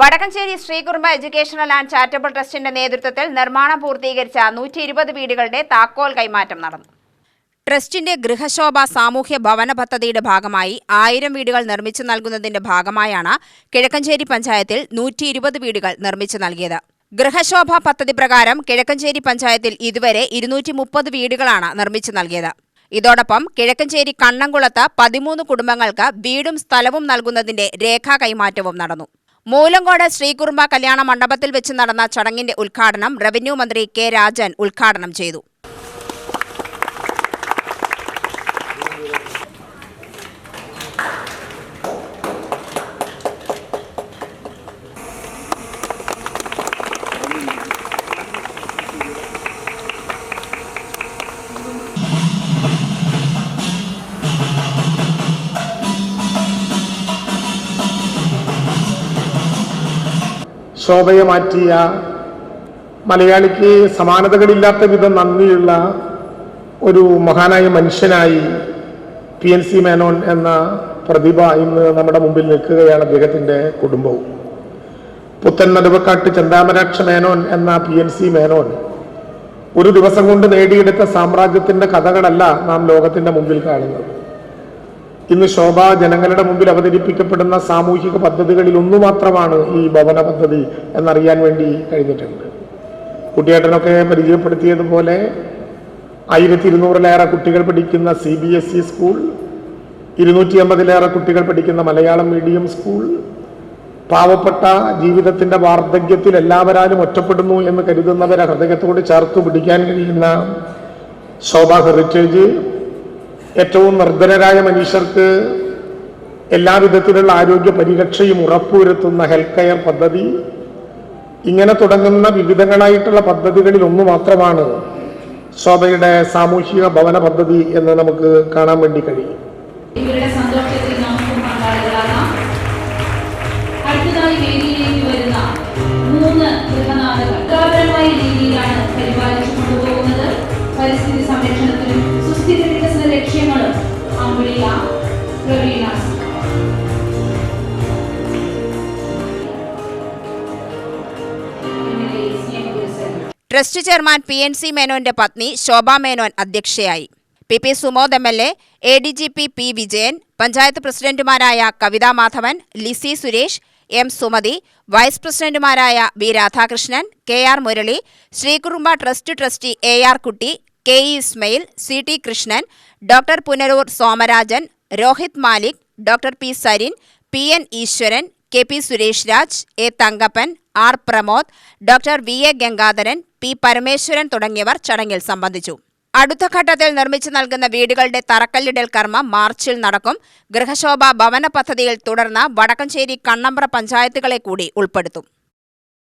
Vadakkencherry Sreekurumba educational and charitable ട്രസ്റ്റിന്റെ നേതൃത്വത്തിൽ നിർമ്മാണം പൂർത്തീകരിച്ച നൂറ്റി ഇരുപത് വീടുകളുടെ താക്കോൽ കൈമാറ്റം നടന്നു. ട്രസ്റ്റിന്റെ ഗൃഹശോഭ സാമൂഹ്യ ഭവന പദ്ധതിയുടെ ഭാഗമായി ആയിരം വീടുകൾ നിർമ്മിച്ചു നൽകുന്നതിന്റെ ഭാഗമായാണ് കിഴക്കഞ്ചേരി പഞ്ചായത്തിൽ നൂറ്റി ഇരുപത് വീടുകൾ നിർമ്മിച്ചു നൽകിയത്. ഗൃഹശോഭ പദ്ധതി പ്രകാരം കിഴക്കഞ്ചേരി പഞ്ചായത്തിൽ ഇതുവരെ ഇരുന്നൂറ്റി മുപ്പത് വീടുകളാണ് നിർമ്മിച്ചു നൽകിയത്. ഇതോടൊപ്പം കിഴക്കഞ്ചേരി കണ്ണംകുളത്ത് പതിമൂന്ന് കുടുംബങ്ങൾക്ക് വീടും സ്ഥലവും നൽകുന്നതിന്റെ രേഖാ കൈമാറ്റവും നടന്നു. മൂലങ്കോട് ശ്രീകുർമ്മ കല്യാണ മണ്ഡപത്തിൽ വെച്ച് നടന്ന ചടങ്ങിന്റെ ഉദ്ഘാടനം റവന്യൂ മന്ത്രി കെ രാജൻ ഉദ്ഘാടനം ചെയ്തു. ശോഭയെ മാറ്റിയ മലയാളിക്ക് സമാനതകളില്ലാത്ത വിധം നന്ദിയുള്ള ഒരു മഹാനായ മനുഷ്യനായി പി എൻ സി മേനോൻ എന്ന പ്രതിഭ ഇന്ന് നമ്മുടെ മുമ്പിൽ നിൽക്കുകയാണ് അദ്ദേഹത്തിന്റെ കുടുംബവും. പുത്തൻ നടുവക്കാട്ട് ചന്താമരാക്ഷ മേനോൻ എന്ന പി എൻ സി മേനോൻ ഒരു ദിവസം കൊണ്ട് നേടിയെടുത്ത സാമ്രാജ്യത്തിന്റെ കഥകളല്ല നാം ലോകത്തിന്റെ മുമ്പിൽ കാണുന്നത്. ഇന്ന് ശോഭ ജനങ്ങളുടെ മുമ്പിൽ അവതരിപ്പിക്കപ്പെടുന്ന സാമൂഹിക പദ്ധതികളിൽ ഒന്നു മാത്രമാണ് ഈ ഭവന പദ്ധതി എന്നറിയാൻ വേണ്ടി കഴിഞ്ഞിട്ടുണ്ട്. കുട്ടിയേട്ടനൊക്കെ പരിചയപ്പെടുത്തിയതുപോലെ ആയിരത്തി ഇരുന്നൂറിലേറെ കുട്ടികൾ പഠിക്കുന്ന C B S E school ഇരുന്നൂറ്റി അമ്പതിലേറെ കുട്ടികൾ പഠിക്കുന്ന മലയാളം മീഡിയം സ്കൂൾ പാവപ്പെട്ട ജീവിതത്തിന്റെ വാർദ്ധക്യത്തിൽ എല്ലാവരാലും ഒറ്റപ്പെടുന്നു എന്ന് കരുതുന്നവരെ ഹൃദയത്തോട് ചേർത്ത് പിടിക്കാൻ കഴിയുന്ന ശോഭ ഹെറിറ്റേജ് ഏറ്റവും നിർധനരായ മനുഷ്യർക്ക് എല്ലാവിധത്തിലുള്ള ആരോഗ്യ പരിരക്ഷയും ഉറപ്പുവരുത്തുന്ന ഹെൽത്ത് കെയർ പദ്ധതി ഇങ്ങനെ തുടങ്ങുന്ന വിവിധങ്ങളായിട്ടുള്ള പദ്ധതികളിൽ ഒന്ന് മാത്രമാണ് ശോഭയുടെ സാമൂഹിക ഭവന പദ്ധതി എന്ന് നമുക്ക് കാണാൻ വേണ്ടി കഴിയും. പരിപാലിച്ചു കൊണ്ടുപോകുന്നത് പരിസ്ഥിതി സംരക്ഷണത്തിലും trust chairman P N C മേനോന്റെ പത്നി ശോഭ മേനോൻ അധ്യക്ഷയായി. P P Sumod M L A A D G P P Vijayan panchayat പ്രസിഡന്റുമാരായ കവിതാ മാധവൻ ലിസി സുരേഷ് എം സുമതി വൈസ് പ്രസിഡന്റുമാരായ V Radhakrishnan K R Murali Sreekurumba trust trustee A R Kutty K E Ismail C T Krishnan doctor Punaroor Somarajan Rohit Malik doctor P Sarin P N Eswaran K P Suresh Raj A Thankappan R Pramod doctor V A Gangadharan P Parameswaran തുടങ്ങിയവർ ചടങ്ങിൽ സംബന്ധിച്ചു. അടുത്ത ഘട്ടത്തിൽ നിർമ്മിച്ചു നൽകുന്ന വീടുകളുടെ തറക്കല്ലിടൽ കർമ്മ മാർച്ചിൽ നടക്കും. ഗൃഹശോഭ ഭവന പദ്ധതിയിൽ തുടർന്ന് വടക്കഞ്ചേരി കണ്ണമ്പ്ര പഞ്ചായത്തുകളെ കൂടി ഉൾപ്പെടുത്തും.